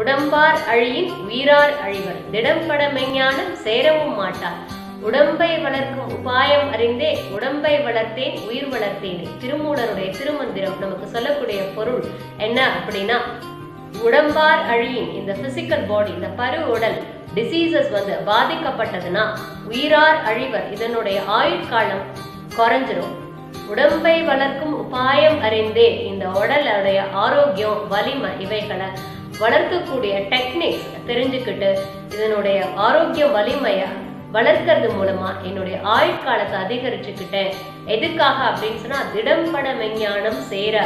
உடம்பார் அழியின் உயிரார் அழிவர். திடம்பட மெஞ்ஞானம் சேரவும் மாட்டார். உடம்பை வளர்க்கும் உபாயம் அறிந்தே உடம்பை வளர்த்தேன் உயிர் வளர்த்தேன். திருமூலருடைய திருமந்திரம் நமக்கு சொல்லக்கூடிய பொருள் என்ன அப்படின்னா உடம்பார் அழியின் இந்த பிசிக்கல் பாடி இந்த பரு உடல் டிசீசஸ் வந்து பாதிக்கப்பட்டதுன்னா உயிரார் அழிவர். இதனுடைய ஆயுட்காலம் குறைஞ்சிரும். உடம்பை வளர்க்கும் உபாயம் அறிந்தே இந்த உடலுடைய ஆரோக்கியம் வலிமை இவைகளை வளர்க்கக்கூடிய டெக்னிக்ஸ் தெரிஞ்சுக்கிட்டு இதனுடைய ஆரோக்கிய வலிமையை வளர்க்கறது மூலமா என்னுடைய ஆயுட்காலத்தை அதிகரிச்சுக்கிட்டேன். எதுக்காக அப்படின்னு சொன்னா திடம்பட விஞ்ஞானம் சேர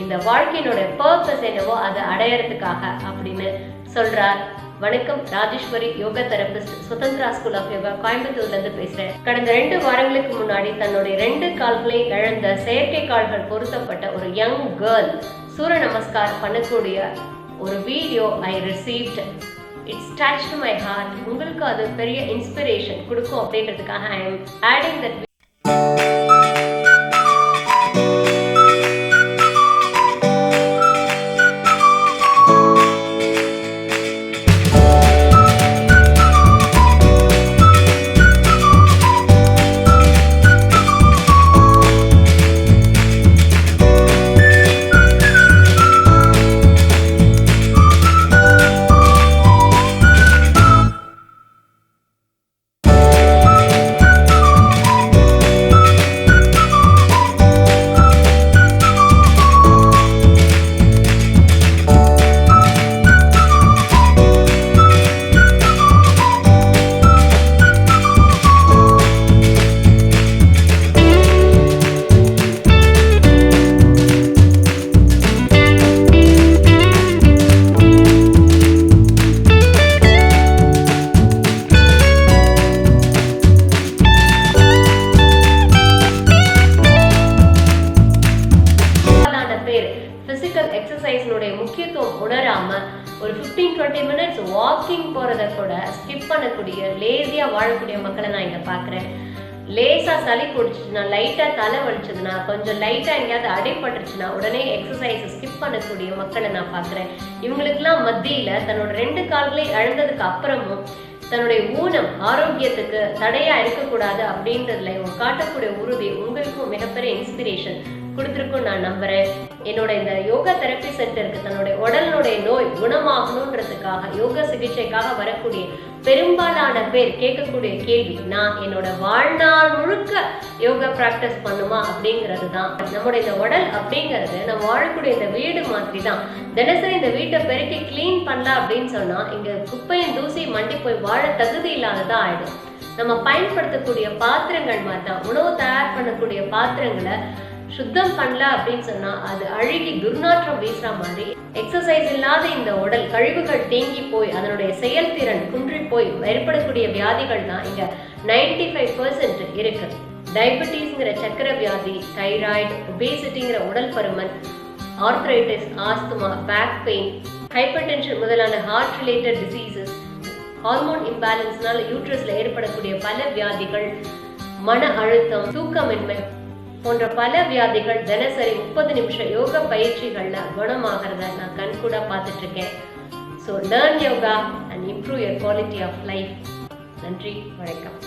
இந்த வாழ்க்கையினுடைய பர்பஸ் என்னவோ அதை அடையறதுக்காக அப்படின்னு சொல்றார். வணக்கம் Rajeswari yoga therapist Sudhandhira school of yoga கோயம்புத்தூர்ல இருந்து பேசுறேன். கடந்த ரெண்டு வாரங்களுக்கு முன்னாடி தன்னுடைய ரெண்டு கால்களை இழந்த செயற்கை கால்கள் பொருத்தப்பட்ட ஒரு யங் கேர்ள் சூரிய நமஸ்கார் பண்ணக்கூடிய ஒரு video I received it's touch to my heart உங்களுக்கு அது பெரிய இன்ஸ்பிரேஷன் கொடுக்கும் அப்படின்றதுக்காக I am adding that physical physical எக்ஸசைஸ்னுடைய முக்கியத்துவம் உணராம ஒரு 15 டுவெண்ட்டி மினிட்ஸ் வாக்கிங் போறத கூட ஸ்கிப் பண்ணக்கூடிய லேசியா வாழக்கூடிய மக்களை நான் இங்க பாக்குறேன். லேசா சளி பிடிச்சிச்சுன்னா லைட்டா தலை வலிச்சதுன்னா கொஞ்சம் லைட்டா எங்கேயாவது அடைப்பட்டுருச்சுன்னா உடனே எக்ஸசைஸ் ஸ்கிப் பண்ணக்கூடிய மக்களை நான் பாக்குறேன். இவங்களுக்கெல்லாம் மத்தியில தன்னோட ரெண்டு கால்களை இழந்ததுக்கு அப்புறமும் தன்னுடைய ஊனம் ஆரோக்கியத்துக்கு தடையா இருக்கக்கூடாது அப்படின்றதுல இவங்க காட்டக்கூடிய உறுதி உங்களுக்கும் மிகப்பெரிய இன்ஸ்பிரேஷன் கொடுத்துருக்கும் நான் நம்புறேன். என்னோட இந்த யோகா தெரப்பி சென்டருக்கு தன்னுடைய உடலினுடைய நோய் குணமாகணுன்றதுக்காக யோகா சிகிச்சைக்காக வரக்கூடிய பெரும்பாலான பேர் கேட்கக்கூடிய கேள்வி நான் என்னோட வாழ்நாள் முழுக்க யோகா ப்ராக்டிஸ் பண்ணுமா அப்படிங்கிறது தான். நம்முடைய இந்த உடல் அப்படிங்கிறது நம்ம வாழக்கூடிய இந்த வீடு மாதிரி தான். தினசரி இந்த வீட்டை பெருக்கி க்ளீன் பண்ணல அப்படின்னு சொன்னா இங்க குப்பையும் தூசி மண்டி போய் வாழ தகுதி இல்லாததா ஆயிடும். நம்ம பயன்படுத்தக்கூடிய பாத்திரங்கள் மாதிரி தான். உணவு தயார் பண்ணக்கூடிய பாத்திரங்களை சுத்தம் பண்ணல அப்படின்னு சொன்னா அது அழுகி துர்நாற்றம் வீசுற மாதிரி எக்ஸசைஸ் இல்லாத இந்த உடல் கழிவுகள் தேங்கி போய் அதனுடைய செயல்திறன் குன்றி போய் ஏற்படக்கூடிய வியாதிகள் தான் இங்க 95% ஃபைவ் பர்சன்ட் இருக்கு. டயபெட்டிஸ்ங்கிற சக்கர வியாதி தைராய்டு ஒபேசிட்டிங்கிற உடல் பருமன் arthritis asthma back pain hypertension முதலான ஹார்ட் ரிலேட்டட் டிசீசஸ் ஹார்மோன் இம்பேலன்ஸ்னால யூட்ரஸ்ல ஏற்படக்கூடிய பல வியாதிகள் மன அழுத்தம் தூக்கமின்மை போன்ற பல வியாதிகள் தினசரி முப்பது நிமிஷம் யோக பயிற்சிகள்ல குணமாகிறத நான் கண்கூட பார்த்துட்டு இருக்கேன் so learn yoga and improve your quality of life நன்றி வணக்கம்.